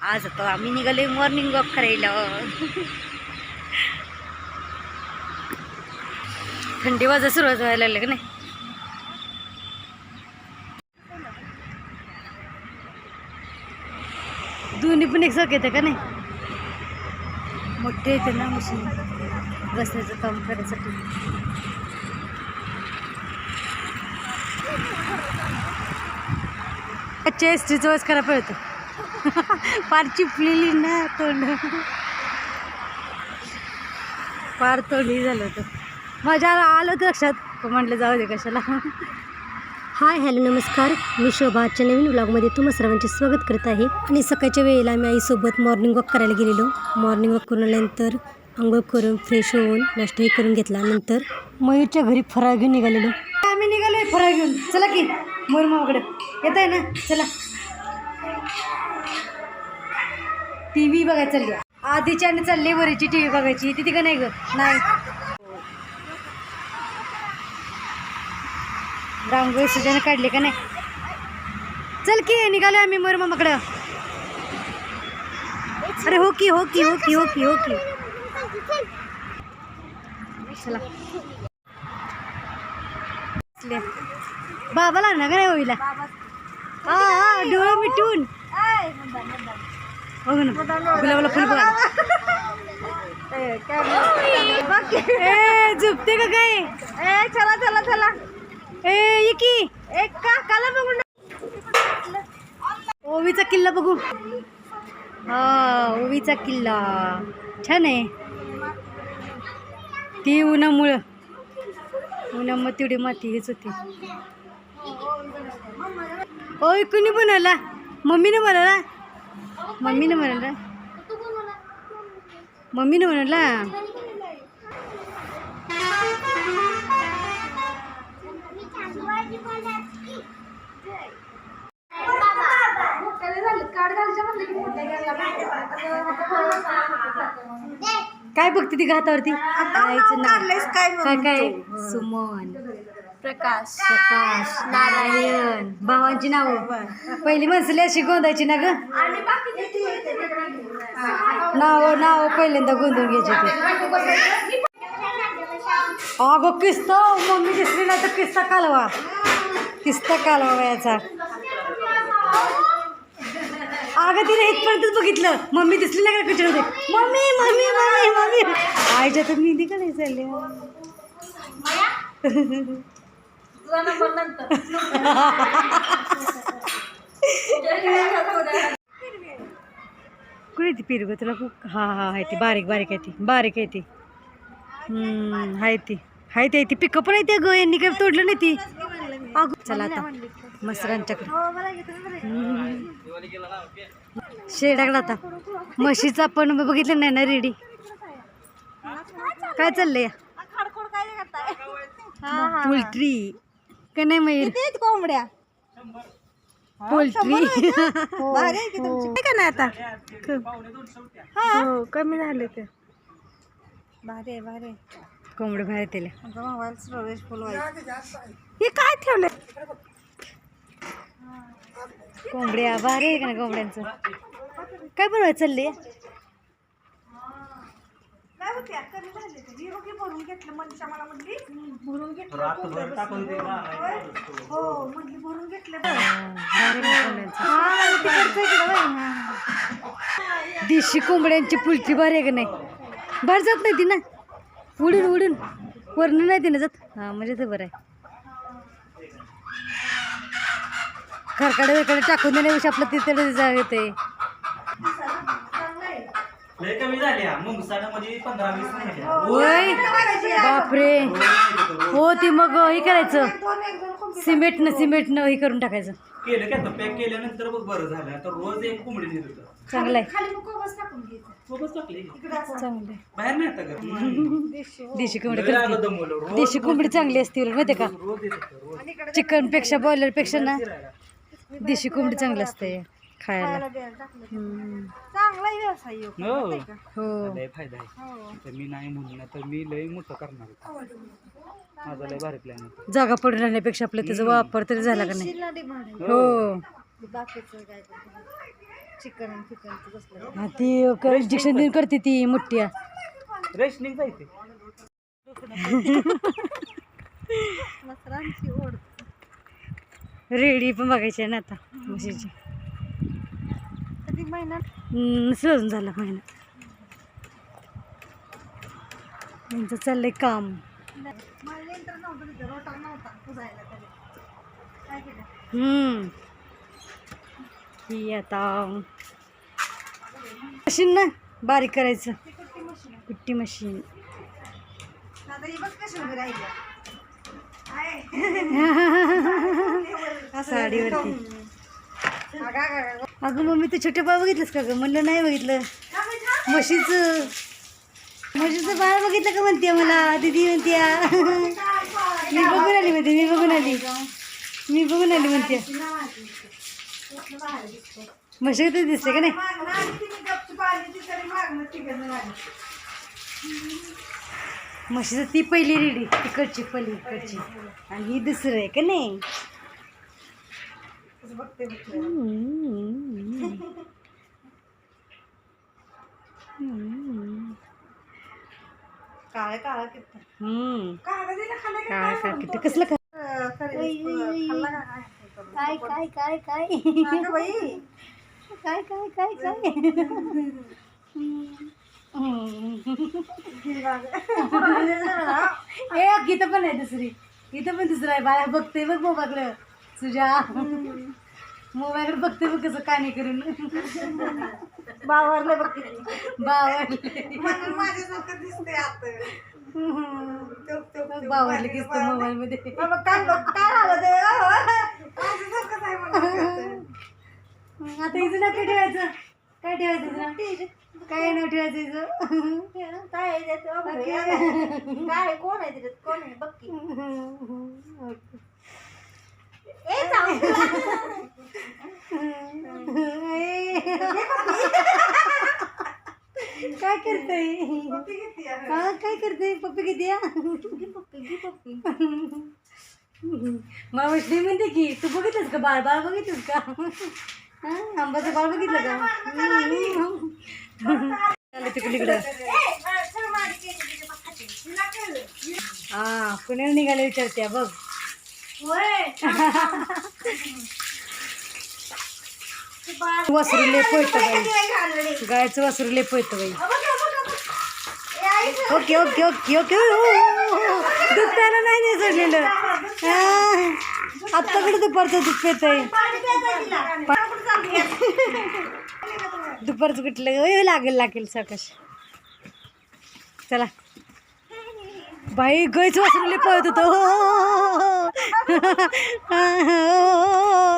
आज आता आम्ही निघाले मॉर्निंग वॉक करायला. थंडी वाजा सुरुवात व्हायला लागली का नाही? दोन्ही पण एक एकसारखं येतं का नाही? मोठे येते ना मशीन रस्त्याचं काम करायसाठी अच्छा एस टीचा वाज करा पळतो फार चिपलेली ना तोंड. फार तोंडी झालं होतं. माझ्या आलं होतं लक्षात. म्हटलं जाऊ दे कशाला. हाय हॅलो नमस्कार. मी शोभा. आजच्या नवीन व्लॉगमध्ये तुम्हा सर्वांचे स्वागत करत आहे. आणि सकाळच्या वेळेला आम्ही आईसोबत मॉर्निंग वॉक करायला गेलेलो. मॉर्निंग वॉक करून आल्यानंतर आंघोळ करून फ्रेश होऊन नाश्ताही करून घेतला. नंतर मयूरच्या घरी फराळ घेऊन निघालेलो. आम्ही निघालोय फराळ घेऊन. चला की मोरमाकडे येत आहे ना? चला. टी व्ही बघायला चालली आधीची आणि चालली वरीची टी व्ही बघायची. ती का नाही ग. नाही. रांगोळी सुजाने काढली का नाही? चल की निघालो आम्ही मोरमामाकडं अरे हो की हो की हो की हो की हो की. चला. बाबाला ना काय होईला हा हा डोळे मिटून. बघ ना गुलाबाला फुल बघा ए झोपते का काय? ए चला चला चला ए इकी की. एक काकाला बघून ओवीचा किल्ला बघू. हा ओवीचा किल्ला. छान आहे. ती उन्हामुळं. मग तेवढी माती हेच होती. ओय कुणी बनवला? मम्मीने बनवला? मम्मीने बनवला मम्मीने बनवला काय बघते ती घातावरती? काय काय सुमन. प्रकाश. प्रकाश नारायण. भावांची नावं. पहिली माणसं अशी गोंदायची ना ग? नाव नाव पहिल्यांदा गोंधून घ्यायची ती. अगं किस्ता मम्मी दिसली ना तर किस्ता कालवा. किस्ता कालवा वयाचा अगं तिने इथपर्यंतच बघितलं. मम्मी दिसली ना का किचनमध्ये? Mummy mummy mummy mummy. आईच्या तर मी का नाही चालली कुठे ती पिरग? तुला खूप हा हा आहे ती. बारीक बारीक आहे ती. बारीक आहे ती. हम्म, आहे ती. आहे ती आहे ती. पिकं पण आहे ते ग. यांनी काही तोडलं नाही ती? अगं चला आता. मसरांच्याकडे शेडाकडे आता. म्हशीचा पण बघितलं नाही ना रेडी? काय चाललंय? पोल्ट्री. का नाही मयूर कोंबड्या. पोल्ट्री. का नाही आता? हो. कमी झाले ते. भारी आहे भारी कोंबडे बाहेर दिले. मोबाईल स्टोरेज फुल हे काय ठेवलं कोंबड्या भारी आहे का ना कोंबड्यांचं? काय बनवायचं चालले? देशी कोंबड्यांची पुलची भारी आहे का नाही? बाहेर जात नाही ती ना? उडून उडून. वरण नाही तिने जात? हा म्हणजे ते बरं आहे. खरकडे वेकडे टाकून देण्यापेक्षा आपलं तिथे जाग येते. लय कमी झाल्या. मुंगसाडामध्ये पंधरा वीस मिनिट होय? बापरे. हो ती मग हे करायचं. सिमेंटनं सिमेंटनं हे करून टाकायचं. केलं की आता पॅक केल्यानंतर बघ बरं झालं. आता रोज एक कोंबडी नेत होतं. चांगलं आहे सोबत टाकली चांगलं आहे बाहेर नाही आता का? देशी कोंबडी. लय करते. लागलं दमवलं. रोज देशी कोंबडी चांगली असते उलट माहिती का? रोज येत. होतं रोज चिकनपेक्षा बॉयलरपेक्षा ना देशी कोंबडी चांगली असते. खायला. हम्म. चांगला व्यवसाय ह्यो. हो हो. लय फायदा आहे. तर मी नाही म्हणून तर मी लय मोठं करणार माझा लय भारी प्लॅन जागा पडून राहण्यापेक्षा आपलं त्याचा वापर तरी झाला का नाही? शिल्ला डिमांड आहे. हो. बाकीचं काय करतो? चिकन चिकन बसलं. हा ती इंजेक्शन देऊन करते ती मोठी रेशनिंग जायचे मसरांची ओढ. रेडी पण बघायची आहे ना आता म्हशीची. कधी महिन्यात झाला महिना. म्हणजे चाललंय काम. ही आता मशीन ना बारीक करायचं. कुट्टी मशीन. साडीवरती. अगं, मम्मी ते छोटे बाळ बघितलंस का ग? म्हणलं नाही बघितलं. म्हशीचं म्हशीचं बाळ बघितलं का म्हणते मला? दिदी म्हणते मी बघून आली म्हणते मी बघून आली. मी बघून आली म्हणते. म्हशी तर दिसते का नाही? म्हशीचं ती पहिली रेडी तिकडची पहिली इकडची आणि ही दुसरं आहे का नाही? तसं बघते. हम्म. हम्म. काळं काळं किती. हम्म. काळं किती. कसलं काय? काय? काय काय बाई. काय काय काय काय? ए गीता पण आहे दुसरी. गीता पण दुसरं आहे. बाळा बघते बघ मोबाईलकडं तुझ्या. मोबाईलकडे बघते बघ कसं काने करून बावरले बघ किती बावरले म्हणून माझ्यासारखं आता. बावरले की मोबाईल मध्ये बाबा काय बघ काय झालं ते माझ्यासारखंच आहे म्हणून. आता हिचं नाव काय ठेवायचं काय ठेवायचं हिचं नाव? काय नाव ठेवायचं हिचं काय आहे त्याचं? बाबा, हे. काय आहे? कोण आहे त्याच्यात कोण आहे बघ की. काय करते हा काय करते पप्पी किती पप्पी, मला म्हणते की तू बघितलंस का? बाळ बाळ बघितलंस का? हा आंबाचं बाळ बघितलं का? तिकडे हा पुण्याला निघाले विचारते बघ. होय. ते बाळ- वासरू लय पळतं बाई? गायचं वासरू लय पळतं बाई. ओके ओके ओके ओके प्यायला नाही नाही सोडलेलं. आत्ताकडे दुपारचं दूध पेत आहे? दुपारचं कुठलं? लागेल लागेल साकाश चला. बाई गैच वासरुले पळत होतो. हो, हो, हो,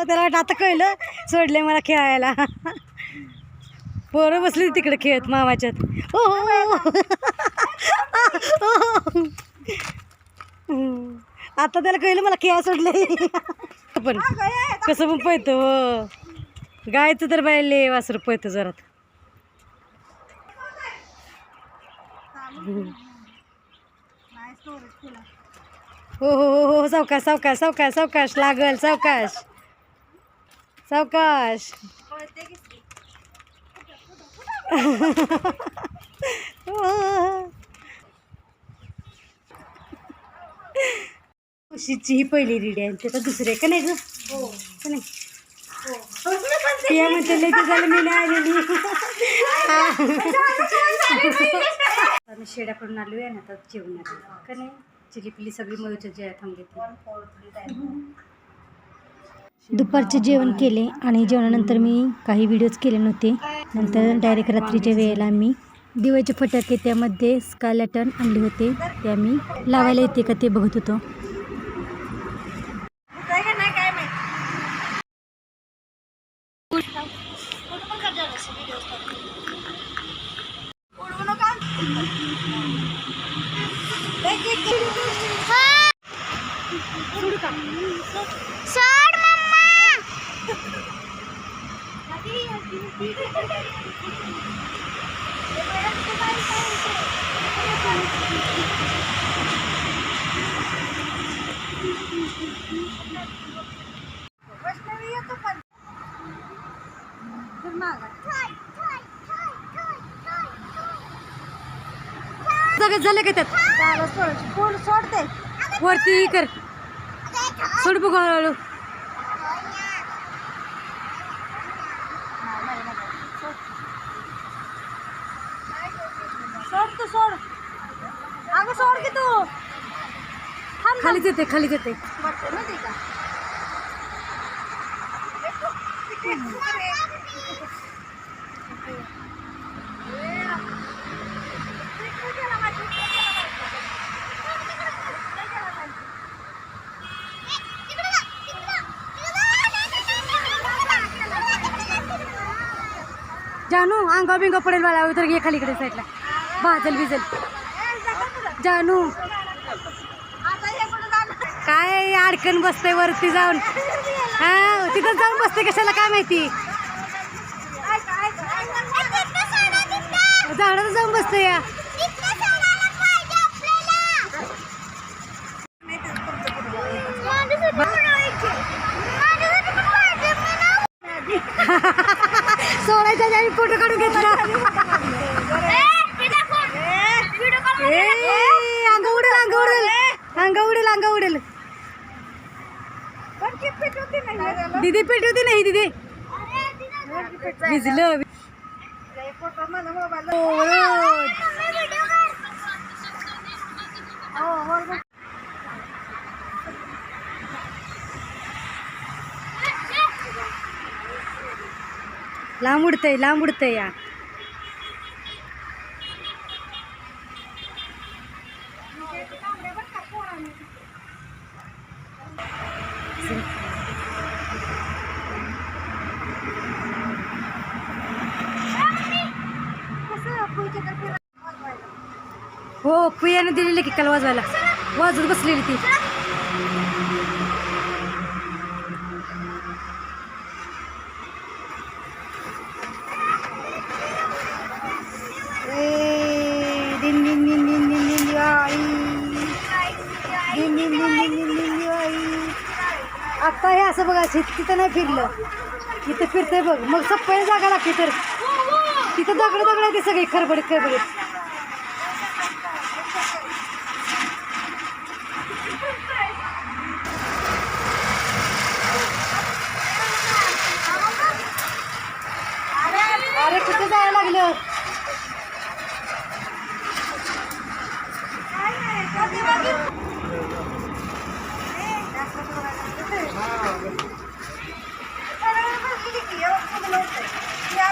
त्याला वाटलं आता कळलं सोडले मला खेळायला. पोरं बसली तिकडे खेळत मामाच्यात. ओ आता त्याला कळलं मला खेळा सोडले पण कसं पण पळतो हो. गायचं तर बायले वासरू पळतं जरात नाही, storage फुल आहे. हो हो हो हो सावकाश सावकाश सावकाश सावकाश लागल सावकाश सावकाश? खुशीची ही पहिली रीड आहे त्याचा दुसरी का नाही ग हो. का नाही हो. पिया म्हणते दिवस झाले मी नाही आलेली आम्ही शेड्याकडून आलो आहे ना आता जेवणात का नाही? चिली पिली सगळी मयूच्या जे थांबली दुपारचे जेवण केले आणि जेवणानंतर मी काही व्हिडिओज केले नव्हते. नंतर डायरेक्ट रात्रीच्या वेळेला मी दिवाळीचे फटाके त्यामध्ये स्कायलॅटन आणले होते. ते आम्ही लावायला येते का ते बघत होतो. हे कर. सोड बघू हळूहळू. सोड तू सोड. अगं सोड की तू. थांब ना. खालीच येते खालीच येते. जानू अंगा बिंगा पडेल मला. उतर घे खाली इकडे साईडला भाजल बिजल जानू. काय अडकन बसते वरती जाऊन? हा तिथं जाऊन बसते कशाला काय माहिती. झाडात जाऊन बसते या. सोडायच्या आधी फोटो काढून घेतला. अंग उडेल अंग उडेल. अंग उडेल अंग उडेल? दीदी पेट होती नाही दीदी. भिजलं लय फोटो मला मोबाईल ओळख. हो वर लांब उडतंय लांब उडतंय या. हो पुयाने दिलेलं की काल वाजवायला वाजवत बसलेली ती. असं बघा तिथं नाही फिरलं. इथं फिरते बघ. मग सप्पायला जागा लागते तर. तिथं दगड दगड आहे ते सगळे खरबडीत खरबडीत अरे कुठे जायला लागलं? पेटला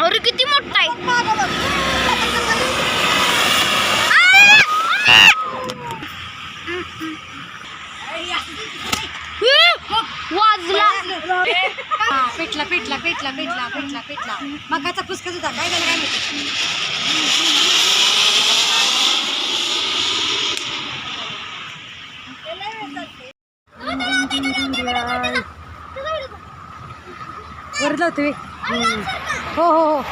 अरे किती मोठा आहे. वाजला. हा, पेटला पेटला पेटला पेटला पेटला पेटला मगाचा पुसका सुद्धा. काय झालं काय लावते वे. हम्म. हो हो हो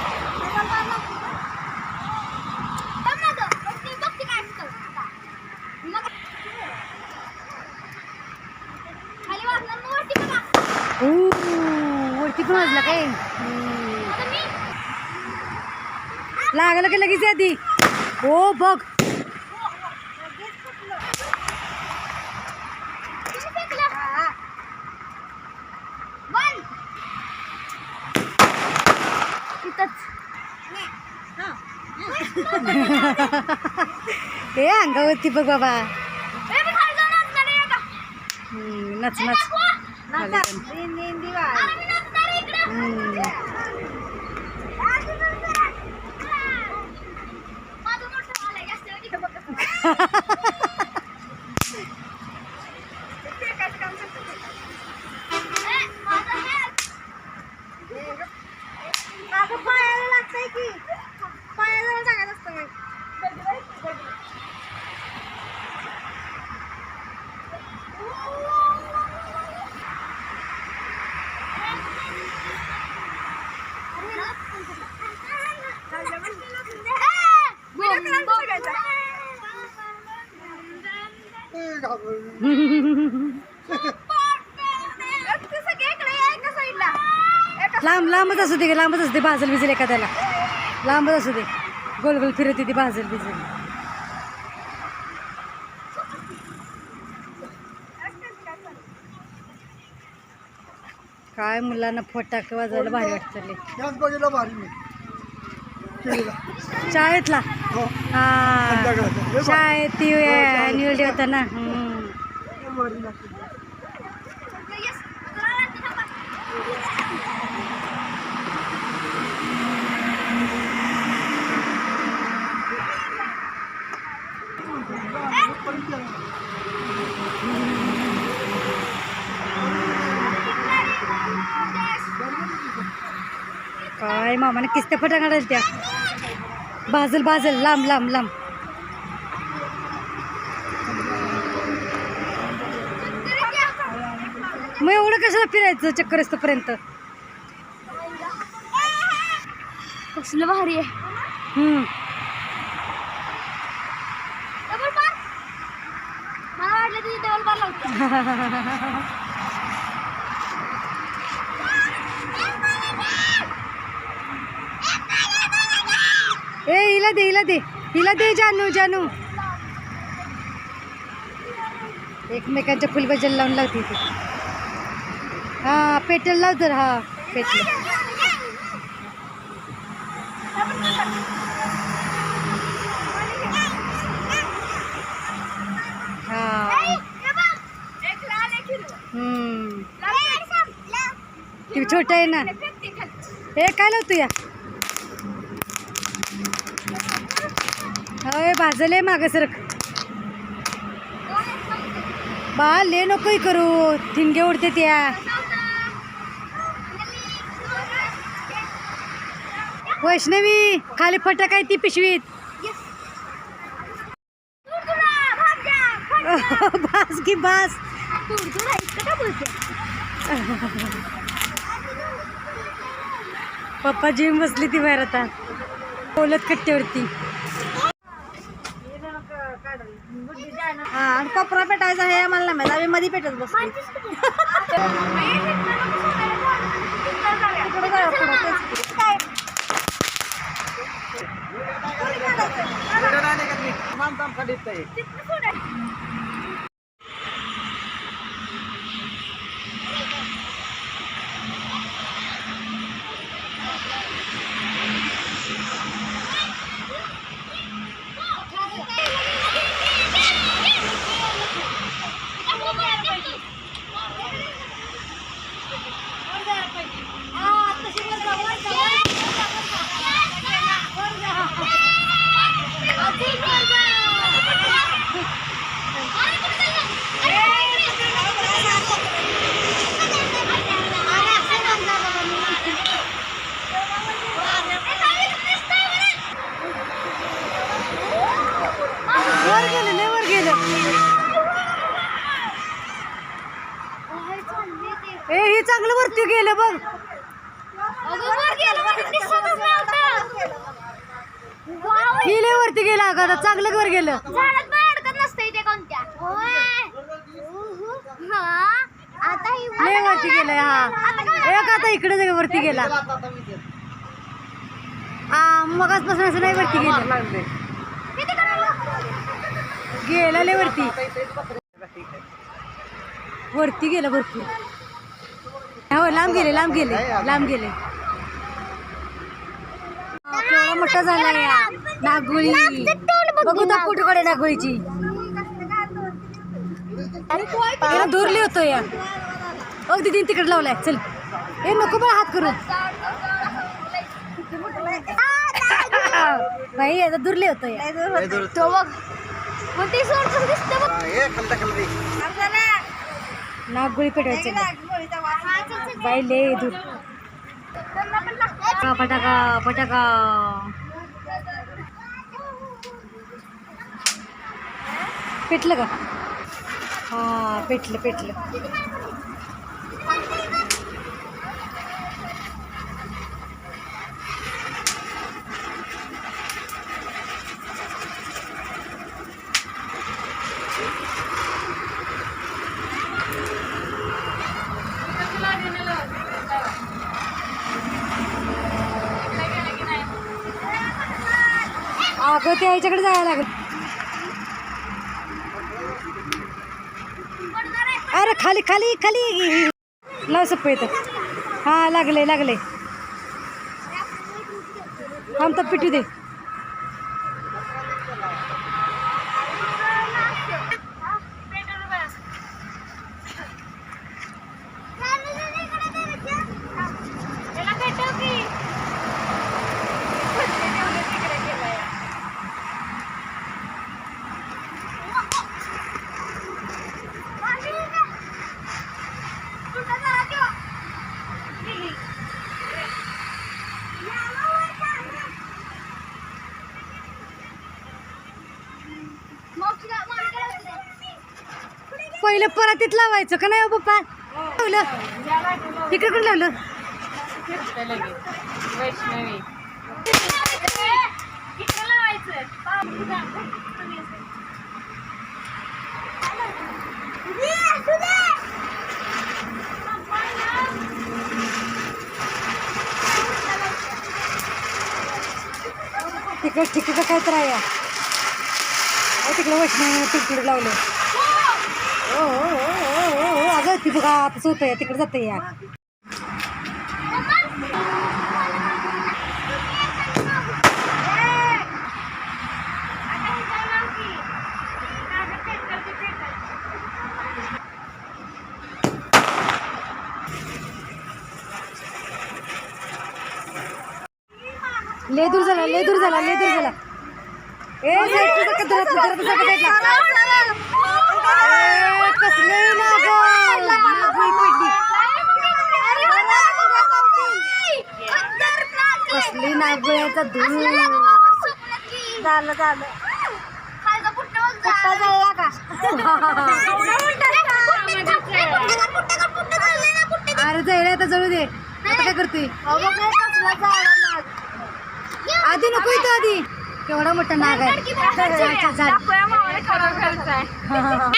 वरती पण वाजला काय. लागलं की लगेच आधी हो बघ आताच ए अंगावरती बघ बाबा. नच नच खाली पण. अरे, मी नाचणार आहे इकडं. हम्म. माझं मोठं आलंय, जास्त वेळ इथं बघत. ए, माझं हे. लांब लांबच असू दे लांबच असू दे भाजल बिजल एखाद्याला. लांबच असू दे. गोल गोल फिरत ती भाजल. बिजल काय मुलांना फटाके वाजवायला भारी वाटतं शाळेतला? हो. शाळेत ती ॲन्युअल डे होता ना. काय मामाने किस्त्या फटाकडे त्या. भाजल भाजल लांब लांब लांब. मग एवढं कशाला फिरायचं चक्कर असतोपर्यंत? कसलं भारी आहे. हम्म. डबल पार मला वाटलं तुझी डबल पार लावतो ए हिला दे हिला दे. हिला दे जानू जानू. एकमेकांच्या फुलबजल लावून लावते ती हा पेटल लाव तर हा पेटल. हा. हम्म. ती छोटा आहे ना. हे काय लावतो या होय भाजले माग सरक. बा ले नकोय करू. ठिणगे उडते त्या. वैष्णवी खाली फटक आहे ती पिशवीत. बास की बास. पप्पा जिम बसली ती बाहेर आता. बोलत कट्ट्यावरती हा आणि कपरा पेटायचा हे आम्हाला नाही माहिती. आम्ही मध्ये पेटत बसतो. तिकडे जाऊया पुढं, तेच की. वर गेलं लय वर गेलं ए हे चांगलं वरती गेलं बघ. ही लय वरती गेलं अगं चांगलं वर गेलं. हा. ही वरती गेलं हा. एक आता इकडे वरती गेला. हा मगाचपासून असं नाही वरती गेलं. गेला लय वरती. वरती गेलं भरपूर हो लांब गेले लांब गेले लांब गेले. केवढा मोठा झाला या नागोळी. बघू तर कुठकडे नागोळीची. याला होतो या. अग दिदी तिकडे लावलाय. चल. ए नको पण हात करू. बाई याचा दुरले होतो या. तो. मग ती दिसतं बघ. हे खालती नागोळी पेटवायचे बाई ले दूर. का पटाका पटाका पेटलं का? हा पेटलं पेटलं. अगं ते जायला लागेल. अरे खाली खाली खाली. लाव सप्प येतं हा लागले लागले. आमचा तर पिटू दे. पहिलं परातीत लावायचं का नाही हो पप्पा? लावलं इकडे कोण लावलं तिकडे तिकडं काय तर आहे तिकडं वैष्णवी तिकडे लावलं ओ हो हो हो अगं ती बघा आता तिकडे जाते या लेदूर झाला लेदूर झाला लेदूर झाला ए साईडला जा, ए, कसली नागोळ्याचा धूळ. झालं झालं. का? अरे जायला आता जळू दे. आता काय करतोय आधी नको इथं आधी. केवढा मोठा नाग आहे. झाड. हा, हा, हा.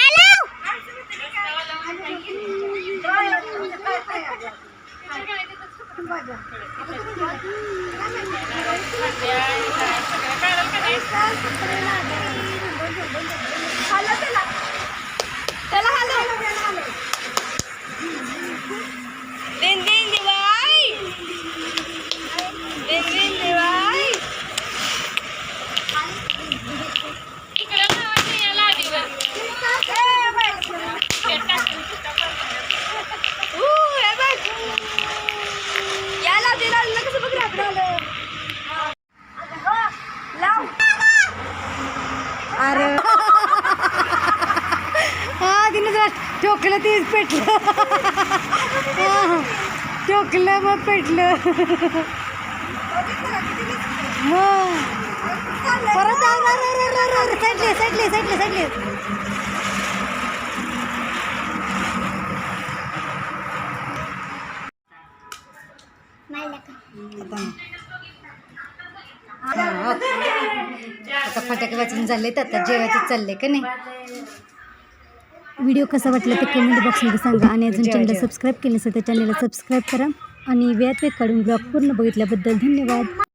अरे हा तिने जरा ठोकलं तीच पेटलं. हा, मग पेटलं. मग. परत सटले सटले सटले सटले आता फटाके वाचून झाले तर आता जेवायचं चाललंय का नाही? व्हिडिओ कसा वाटला ते कमेंट बॉक्समध्ये सांगा. आणि अजून चॅनलला. सबस्क्राईब केलं नसेल तर चॅनलला सबस्क्राईब करा. आणि व्यात वेळ काढून ब्लॉग पूर्ण बघितल्याबद्दल धन्यवाद.